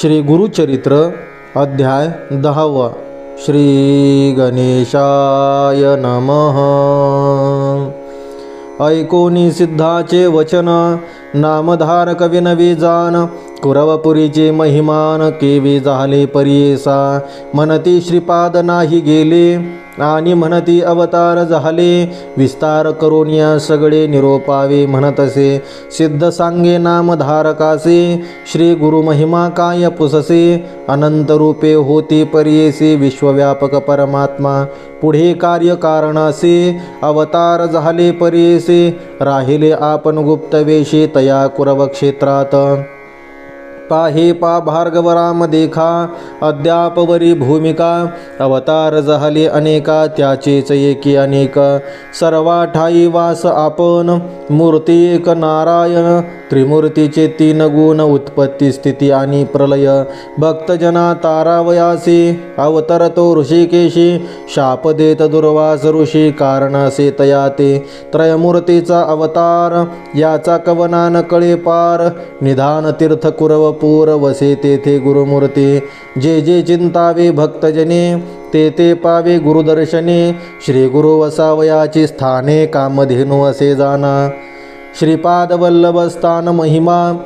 श्री गुरुचरित्र अध्याय दहावा. श्री गणेशाय नमः. ऐकोनी सिद्धाचे वचन नामधारक विनवी जान कुरवपुरीचे महिमान केवी झाले परियेसा म्हणती श्रीपाद नाही गेले आणि म्हणती अवतार झाले. विस्तार करून या सगळे निरोपावे म्हणतसे सिद्ध सांगे नामधारकासे श्री गुरु महिमा काय पुससे. अनंत रूपे होती परियेसे विश्वव्यापक परमात्मा. पुढे कार्य कारणासे. अवतार झाले परियेसे. राहिले आपण गुप्तवेशी तया कुरव क्षेत्रात. पाहे पा भार्गवराम देखा अद्यापवरी भूमिका अवतार झाले अनेका त्याचेच एकी अनेक सर्वा ठाई वास आपण मूर्ती एक नारायण त्रिमूर्तीचे तीन गुण उत्पत्ती स्थिती आणि प्रलय भक्तजना तारावयासी अवतरतो ऋषिकेशी शाप देत दुर्वास ऋषी कारणासे तया ते त्रयमूर्तीचा अवतार याचा कवनान कळे पार निधान तीर्थ कुरव पूर वसे तेथे गुरुमूर्ती. जे जे चिंतावे भक्तजने ते ते पावे गुरुदर्शने. श्री गुरु वसावयाची स्थाने कामधेनु असे जाना. श्रीपाद स्थान महिमा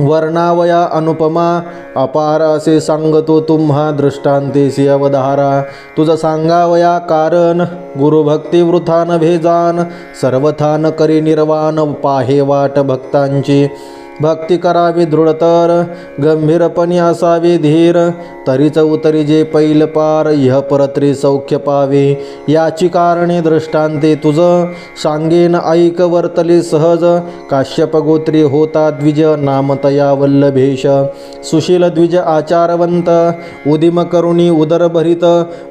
वर्णावया अनुपमा. अपार असे सांगतो तुम्हा दृष्टांतेसी अवधारा. तुझं सांगावया कारण गुरुभक्ती वृथान भेजान. सर्वथान करी निर्वाण पाहे वाट भक्तांची. भक्ती करावी दृढतर गंभीरपणे असावे धीर. तरीच उतरी जे पैल पार इह परत्री सौख्य पावे. याची कारणे दृष्टांते तुझ. सांगेन ऐक वर्तले सहज. काश्यप गोत्री होता द्विज नामतया वल्लभेश. सुशील द्विज आचारवंत उदिम करुणी उदरभरित.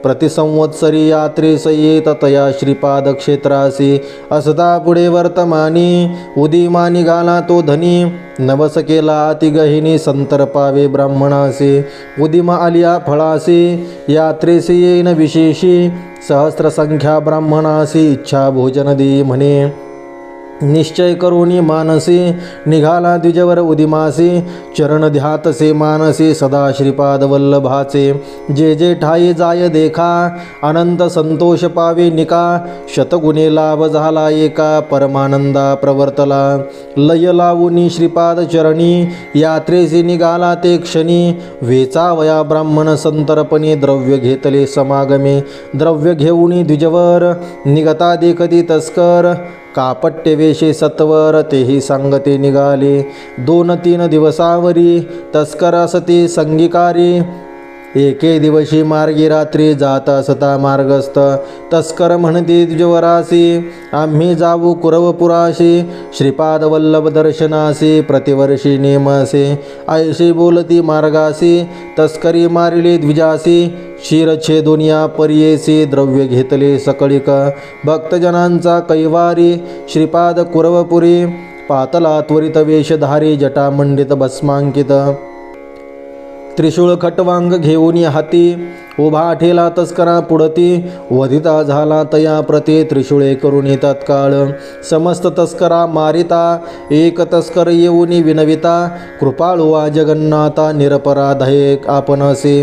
प्रतिसंवत्सरी यात्रेस येत तया श्रीपाद क्षेत्रासी. असता पुढे वर्तमानी उदिमा निघाला तो धनी. नवसकेला अतिगहिनी संतर्पावे ब्राह्मणासी उदिमा आलिया फळासी यात्रेसी येईन विशेषी सहस्र संख्या ब्राह्मणासी इच्छा भोजन दे म्हणे निश्चय करुणी मानसी निघाला द्विजवर उदिमासी चरण ध्यातसे मानसी सदा श्रीपाद वल्लभाचे जे जे ठाई जाय देखा अनंत संतोष पावे निका शतगुणे लाभ झाला एका परमानंदा प्रवर्तला. लय लावुनी श्रीपाद चरणी यात्रेसी निघाला ते क्षणी वेचावया ब्राह्मण संतरपणे द्रव्य घेतले समागमे. द्रव्य घेऊनी द्विजवर निगता देखती तस्कर कापट्यवेशे सत्वर तेही सांगते निघाले. दोन तीन दिवसावरी तस्कर असते संगीकारी एके दिवशी मार्गी रात्री जात असता मार्गस्थ. तस्कर म्हणते द्विजवरासी आम्ही जाऊ कुरवपुराशी. श्रीपाद वल्लभ दर्शनासी प्रतिवर्षी नेमसे. ऐशी बोलती मार्गासी तस्करी मारिली द्विजासी. शिरछेदुनिया पर्येसी द्रव्य घेतले सकळिक. भक्तजनांचा कैवारी श्रीपाद कुरवपुरी. पातला त्वरित वेशधारी जटामंडित भस्मांकित. त्रिशूळ खटवांग घेऊन हाती. उभा ठेला तस्करा पुढती वधिता झाला तया प्रती त्रिशूळे करून तत्काळ. समस्त तस्करा मारिता एक तस्कर येऊनी विनविता कृपाळुवा जगन्नाथा निरपराधये आपण असे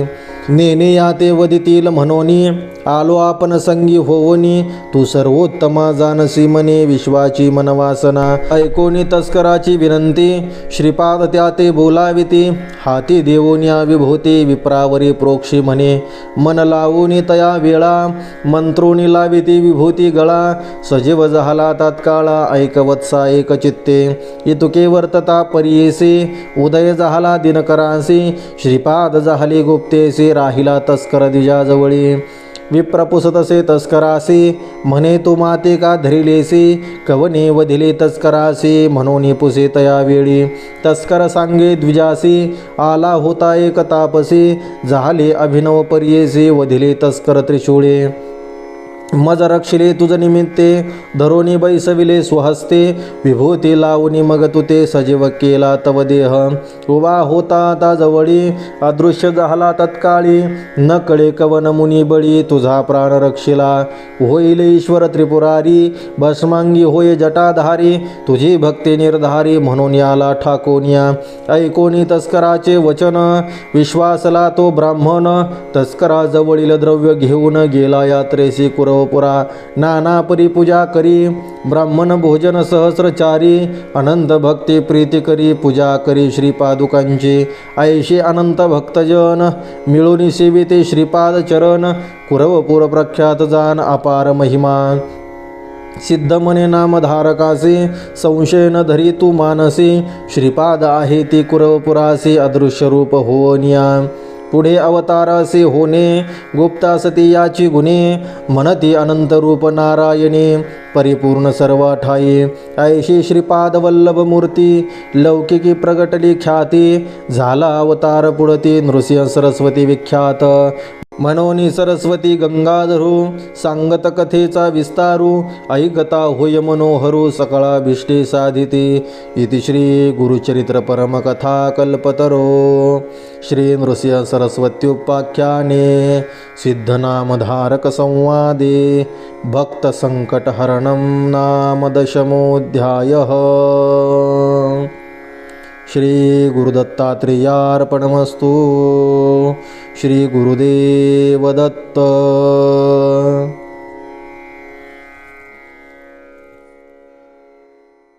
नेने या ते वदितील म्हणोनी आलो आपण संगी होवनी तू सर्वोत्तमा जानसी मने विश्वाची मनवासना. ऐकोनी तस्कराची विनंती श्रीपाद त्या ते बोलाविती हाती देवोन्या या विभूती विप्रावरी प्रोक्षी म्हणे मन लावून तया वेळा मंत्रोनी लाविती विभूती गळा. सजीव झाला तात्काळा ऐकवत्सा एक चित्ते. इतुके वर्तता परियेसे उदय झाला दिनकरासी. श्रीपाद झाले गुप्तेसे राहिला तस्कर द्विजाजवळी विप्रपुसतसे तस्करासी म्हणे तू माते का धरिलेसी कवने वधिले तस्करासी म्हणून पुसे तया वेळी। तस्कर सांगे द्विजासी आला होता एक तापसी झाले अभिनव पर्येसी वधिले तस्कर त्रिशूळे। मज रक्षिले तुझ निमित्ते धरोनी बैसविले स्वहस्ते विभूती लावणी मग तुते ते सजीव केला तव देह. उभा होता आता जवळी अदृश्य झाला तत्काळी. न कळे कवन मुनी बळी तुझा प्राण रक्षिला. होईल ईश्वर त्रिपुरारी भस्मांगी होय जटाधारी. तुझी भक्ती निर्धारी म्हणून याला ठाकोनिया. ऐकोनी तस्कराचे वचन विश्वासला तो ब्राह्मण. तस्करा जवळील द्रव्य घेऊन गेला यात्रेसी पुरा नाना परी पूजा करी ब्राह्मण भोजन सहस्रचारी अनंत भक्ती प्रीती करी पूजा करी श्रीपादुकांची. ऐशी अनंत भक्तजन मिळून सेविते श्रीपाद चरण कुरवपूर प्रख्यात जान अपार महिमा. सिद्ध मने नामधारकासी संशय न धरी तू मानसी श्रीपाद आहे ती कुरवपुरासी अदृश्य रूप होनिया पुढे अवतारासे होणे गुप्ता सती याची गुणे म्हणती अनंत रूप नारायणे परिपूर्ण सर्व ठाई ऐशी श्रीपाद वल्लभ मूर्ती लौकिकी प्रगटली ख्याती झाला अवतार पुढती नृसिंह सरस्वती विख्यात. मनोनी सरस्वती गंगाधरू सांगत कथेचा विस्तारू ऐकता होय मनोहरू सकळाभिष्टे साधिते. इति श्री गुरुचरित्र परमकथा कल्पतरो. श्री नृसिंह सरस्वत्युपाख्याने सिद्धनामधारक संवादे. भक्तसङ्कटहरणं नाम दशमोऽध्यायः. श्री गुरुदत्तात्रेयार्पणमस्तु श्री गुरुदेव दत्त